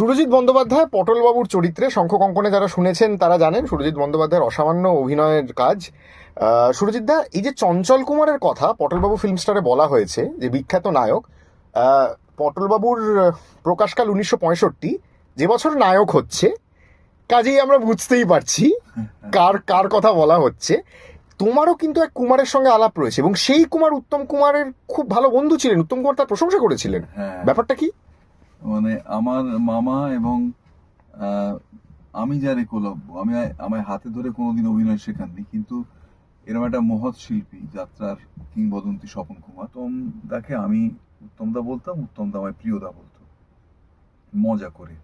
সুরজিৎ বন্দ্যোপাধ্যায় পটলবাবুর চরিত্রে শঙ্খ কঙ্কনে যারা শুনেছেন তারা জানেন সুরজিৎ বন্দ্যোপাধ্যায়ের অসামান্য অভিনয়ের কাজ। সুরজিৎ দা এই যে চঞ্চল কুমারের কথা পটলবাবু ফিল্ম স্টারে বলা হয়েছে যে বিখ্যাত নায়ক পটলবাবুর প্রকাশকাল উনিশশো পঁয়ষট্টি যে বছর নায়ক হচ্ছে কাজেই আমরা বুঝতেই পারছি কার কার কথা বলা হচ্ছে। তোমারও কিন্তু এক কুমারের সঙ্গে আলাপ রয়েছে এবং সেই কুমার উত্তম কুমারের খুব ভালো বন্ধু ছিলেন উত্তম কুমার তার প্রশংসা করেছিলেন। হ্যাঁ। ব্যাপারটা কি? মানে আমার মামা এবং আমি যার একলব্য আমি আমায় হাতে ধরে কোনোদিন অভিনয় শেখাননি, কিন্তু এরকম একটা মহৎ শিল্পী, যাত্রার কিংবদন্তি স্বপন কুমার উত্তম দাকে আমি উত্তমদা বলতাম উত্তম দা আমায় প্রিয়দা বলতো। মজা করে।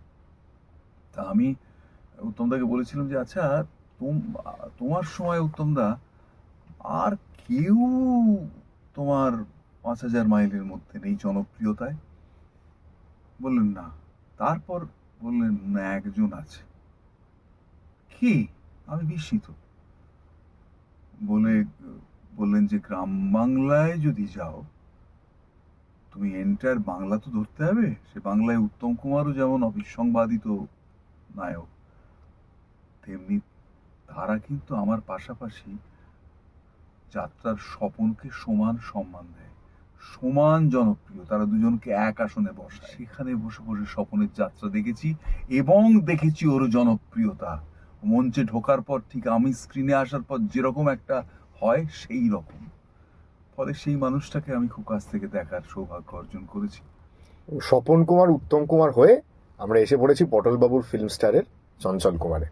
তা আমি উত্তম দাকে বলেছিলাম যে আচ্ছা তোম- তোমার সময় উত্তম দা আর কেউ তোমার পাঁচ হাজার মাইলের মধ্যে নেই জনপ্রিয়তায়? বললেন, না। তারপর বললেন, না, একজন আছে। কি? আমি বিস্মিত। বলে, বললেন যে, গ্রাম বাংলায় যদি যাও, তুমি এন্টার বাংলা তো ধরতে হবে। সে বাংলায় উত্তম কুমারও যেমন অবিসংবাদিত নায়ক, তেমনি তারা কিন্তু আমার পাশাপাশি যাত্রার স্বপনকে সমান সম্মান দেয়। সমান জনপ্রিয়। তারা দুজনকে এক আসনে বসায়। সেখানে বসে বসে স্বপনের যাত্রা দেখেছি এবং দেখেছি ওর জনপ্রিয়তা। মঞ্চে ঢোকার পর ঠিক আমি স্ক্রিনে আসার পর যেরকম একটা হয় সেই রকম। ফলে সেই মানুষটাকে আমি খুব কাছ থেকে দেখার সৌভাগ্য অর্জন করেছি। স্বপন কুমার, উত্তম কুমার হয়ে আমরা এসে পড়েছি পটলবাবুর ফিল্ম স্টারের চঞ্চল কুমারে।